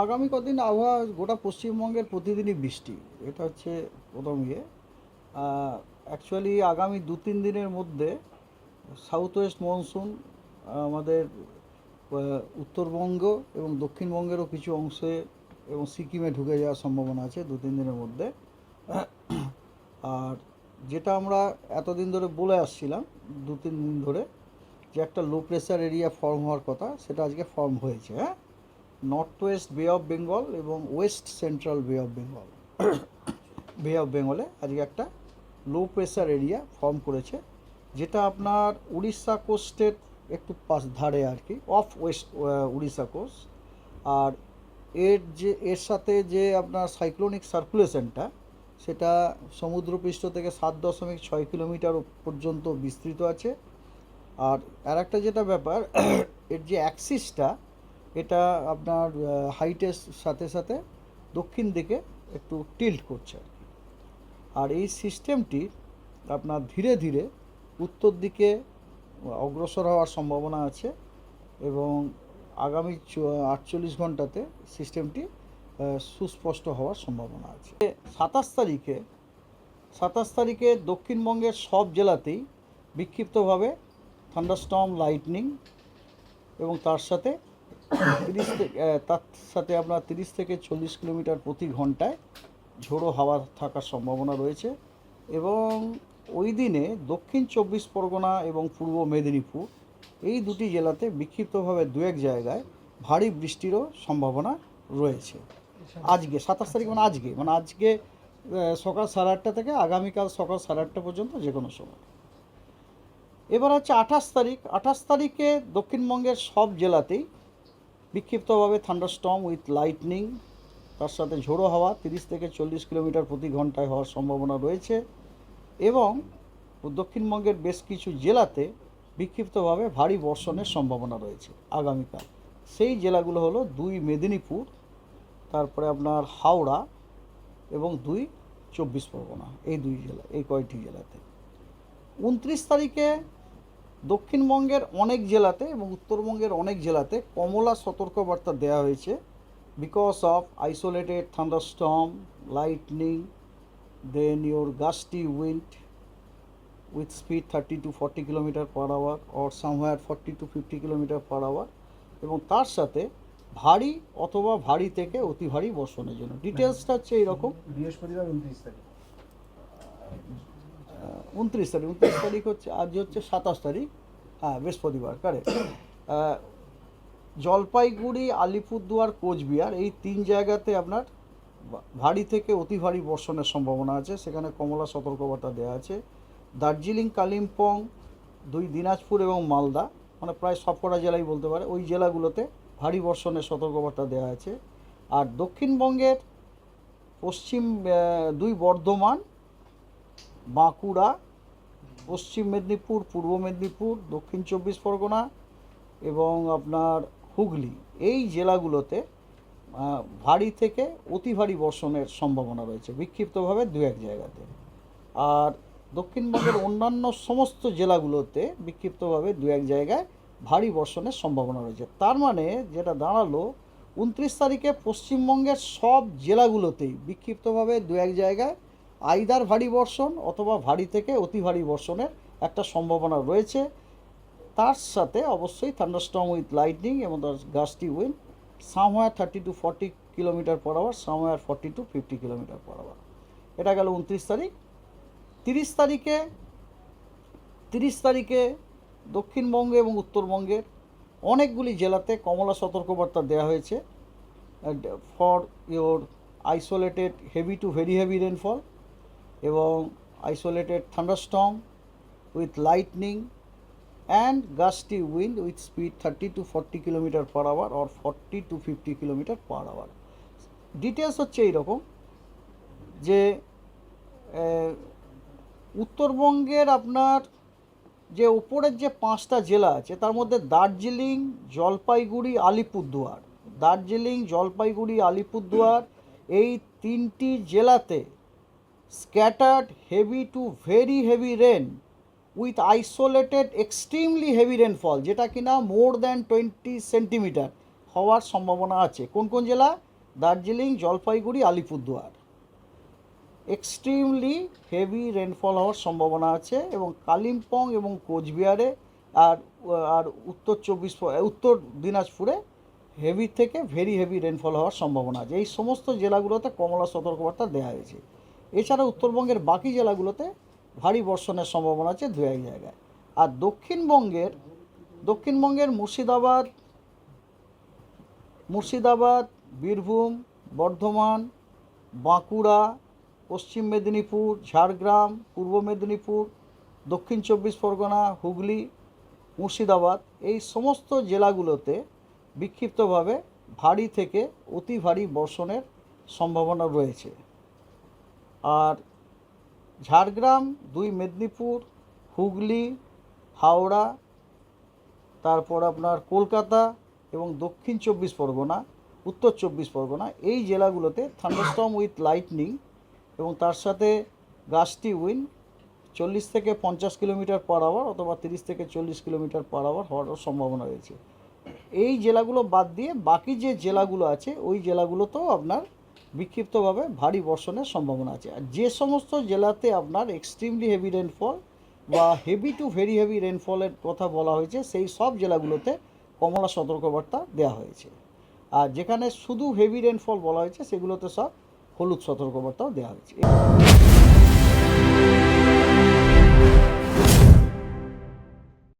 আগামী কদিন আবহাওয়া গোটা পশ্চিমবঙ্গের প্রতিদিনই বৃষ্টি। এটা হচ্ছে প্রথম ইয়ে। অ্যাকচুয়ালি আগামী দু তিন দিনের মধ্যে সাউথ ওয়েস্ট মনসুন আমাদের উত্তরবঙ্গ এবং দক্ষিণবঙ্গেরও কিছু অংশে এবং সিকিমে ঢুকে যাওয়ার সম্ভাবনা আছে দু তিন দিনের মধ্যে। আর যেটা আমরা এতদিন ধরে বলে আসছিলাম, দু তিন দিন ধরে, যে একটা লো প্রেশার এরিয়া ফর্ম হওয়ার কথা, সেটা আজকে ফর্ম হয়েছে হ্যাঁ? North west bay of Bengal এবং west central bay of Bengal bay of বেঙ্গলে আজকে একটা লো প্রেশার এরিয়া ফর্ম করেছে, যেটা আপনার উড়িষ্যা কোস্টের একটু পাশ ধারে আর কি অফ ওয়েস্ট উড়িষ্যা কোস্ট আর এর যে, এর সাথে যে আপনার সাইক্লোনিক সার্কুলেশনটা সেটা সমুদ্রপৃষ্ঠ থেকে সাত দশমিক ছয় কিলোমিটার পর্যন্ত বিস্তৃত আছে। আর আর একটা যেটা ব্যাপার, এর যে অ্যাক্সিসটা এটা আপনার হাইটের সাথে সাথে দক্ষিণ দিকে একটু টিল্ট করছে আর এই সিস্টেমটি আপনার ধীরে ধীরে উত্তর দিকে অগ্রসর হওয়ার সম্ভাবনা আছে এবং আগামী আটচল্লিশ ঘন্টাতে সিস্টেমটি সুস্পষ্ট হওয়ার সম্ভাবনা আছে। সাতাশ তারিখে সাতাশ তারিখে দক্ষিণবঙ্গের সব জেলাতেই বিক্ষিপ্তভাবে থান্ডারস্টর্ম লাইটনিং এবং তার সাথে তিরিশ থেকে তার সাথে আপনার তিরিশ থেকে চল্লিশ কিলোমিটার প্রতি ঘন্টায় ঝোড়ো হাওয়া থাকার সম্ভাবনা রয়েছে এবং ওই দিনে দক্ষিণ চব্বিশ পরগনা এবং পূর্ব মেদিনীপুর এই দুটি জেলাতে বিক্ষিপ্তভাবে দু এক জায়গায় ভারী বৃষ্টিরও সম্ভাবনা রয়েছে। আজকে, সাতাশ তারিখ মানে আজকে মানে আজকে সকাল সাড়ে আটটা থেকে আগামীকাল সকাল সাড়ে আটটা পর্যন্ত যে কোনো সময়। এবার হচ্ছে আঠাশ তারিখ, আঠাশ তারিখে দক্ষিণবঙ্গের সব জেলাতেই বিক্ষিপ্তভাবে থান্ডারস্টর্ম উইথ লাইটনিং, তার সাথে ঝোড়ো হাওয়া, তিরিশ থেকে চল্লিশ কিলোমিটার প্রতি ঘন্টায় হওয়ার সম্ভাবনা রয়েছে এবং দক্ষিণবঙ্গের বেশ কিছু জেলাতে বিক্ষিপ্তভাবে ভারী বর্ষণের সম্ভাবনা রয়েছে আগামীকাল। সেই জেলাগুলো হলো দুই মেদিনীপুর, তারপরে আপনার হাওড়া এবং দুই চব্বিশ পরগনা, এই দুই জেলা, এই কয়টি জেলাতে। উনত্রিশ তারিখে দক্ষিণবঙ্গের অনেক জেলাতে এবং উত্তরবঙ্গের অনেক জেলাতে কমলা সতর্কবার্তা দেওয়া হয়েছে because of isolated thunderstorm lightning then your gusty wind with speed thirty to forty kilometre per hour or somewhere forty to fifty kilometre per hour এবং তার সাথে ভারী অথবা ভারী থেকে অতি ভারী বর্ষণের জন্য। ডিটেলসটা হচ্ছে এইরকম। বৃহস্পতিবার উনত্রিশ তারিখ। উনত্রিশ তারিখ উনত্রিশ তারিখ হচ্ছে, আজ হচ্ছে সাতাশ তারিখ হ্যাঁ বৃহস্পতিবার কারেক্ট জলপাইগুড়ি, আলিপুরদুয়ার, কোচবিহার, এই তিন জায়গাতে আপনার ভারী থেকে অতি ভারী বর্ষণের সম্ভাবনা আছে। সেখানে কমলা সতর্কবার্তা দেওয়া আছে। দার্জিলিং, কালিম্পং, দুই দিনাজপুর এবং মালদা মানে প্রায় সবকটা জেলাই বলতে পারে, ওই জেলাগুলোতে ভারী বর্ষণের সতর্কবার্তা দেওয়া আছে। আর দক্ষিণবঙ্গের পশ্চিম দুই বর্ধমান বাঁকুড়া, পশ্চিম মেদিনীপুর, পূর্ব মেদিনীপুর, দক্ষিণ চব্বিশ পরগনা এবং আপনার হুগলি। এই জেলাগুলোতে ভারী থেকে অতি ভারী বর্ষণের সম্ভাবনা রয়েছে, বিক্ষিপ্তভাবে দু এক জায়গাতে। আর দক্ষিণবঙ্গের অন্যান্য সমস্ত জেলাগুলোতে বিক্ষিপ্তভাবে দু এক জায়গায় ভারী বর্ষণের সম্ভাবনা রয়েছে। তার মানে যেটা দাঁড়াল, উনত্রিশ তারিখে পশ্চিমবঙ্গের সব জেলাগুলোতেই বিক্ষিপ্তভাবে দু এক জায়গায় আইদার ভারী বর্ষণ অথবা ভারী থেকে অতি ভারী বর্ষণের একটা সম্ভাবনা রয়েছে। তার সাথে অবশ্যই থান্ডারস্টর্ম উইথ লাইটনিং এবং gusty wind somewhere thirty to forty kilometre per hour somewhere forty to fifty kilometre per hour এটা গেল উনত্রিশ তারিখ। তিরিশ তারিখে তিরিশ তারিখে দক্ষিণবঙ্গে এবং উত্তরবঙ্গের অনেকগুলি জেলাতে কমলা সতর্কবার্তা দেওয়া হয়েছে। For your isolated heavy to very heavy rainfall এবং isolated thunderstorm with lightning and gusty wind with speed thirty to forty kilometre per hour or forty to fifty kilometre per hour details হচ্ছে এইরকম যে উত্তরবঙ্গের আপনার যে উপরের যে পাঁচটা জেলা আছে, তার মধ্যে দার্জিলিং, জলপাইগুড়ি, আলিপুরদুয়ার। দার্জিলিং, জলপাইগুড়ি, আলিপুরদুয়ার এই তিনটি জেলাতে scattered heavy to very heavy rain with isolated extremely heavy rainfall যেটা কিনা মোর দ্যান টোয়েন্টি সেন্টিমিটার হওয়ার সম্ভাবনা আছে। কোন কোন জেলা? Darjeeling, Jalpaiguri, Alipurduar. Extremely heavy rainfall হওয়ার সম্ভাবনা আছে এবং কালিম্পং এবং কোচবিহারে আর আর উত্তর চব্বিশ, উত্তর দিনাজপুরে হেভি থেকে ভেরি হেভি রেনফল হওয়ার সম্ভাবনা আছে। এই সমস্ত জেলাগুলোতে কমলা সতর্কবার্তা দেওয়া হয়েছে। এছাড়া উত্তরবঙ্গের বাকি জেলাগুলোতে ভারী বর্ষণের সম্ভাবনা আছে দু এক জায়গায়। আর দক্ষিণবঙ্গের দক্ষিণবঙ্গের মুর্শিদাবাদ মুর্শিদাবাদ, বীরভূম, বর্ধমান, বাঁকুড়া, পশ্চিম মেদিনীপুর, ঝাড়গ্রাম, পূর্ব মেদিনীপুর, দক্ষিণ চব্বিশ পরগনা, হুগলি, মুর্শিদাবাদ এই সমস্ত জেলাগুলোতে বিক্ষিপ্তভাবে ভারী থেকে অতি ভারী বর্ষণের সম্ভাবনা রয়েছে। আর ঝাড়গ্রাম, দুই মেদিনীপুর, হুগলি, হাওড়া, তারপর আপনার কলকাতা এবং দক্ষিণ চব্বিশ পরগনা, উত্তর চব্বিশ পরগনা, এই জেলাগুলোতে থান্ডারস্টর্ম উইথ লাইটনিং এবং তার সাথে গাছটি উইন চল্লিশ থেকে পঞ্চাশ কিলোমিটার পার আওয়ার অথবা তিরিশ থেকে চল্লিশ কিলোমিটার পার আওয়ার হওয়ার সম্ভাবনা রয়েছে। এই জেলাগুলো বাদ দিয়ে বাকি যে জেলাগুলো আছে, ওই জেলাগুলোতেও আপনার বিক্ষিপ্তভাবে ভারী বর্ষণের সম্ভাবনা আছে। আর যে সমস্ত জেলাতে আপনার এক্সট্রিমলি হেভি রেনফল বা হেভি টু ভেরি হেভি রেনফলের কথা বলা হয়েছে, সেই সব জেলাগুলোতে কমলা সতর্কবার্তা দেওয়া হয়েছে। আর যেখানে শুধু হেভি রেনফল বলা হয়েছে, সেগুলোতে সব হলুদ সতর্কবার্তাও দেওয়া হয়েছে।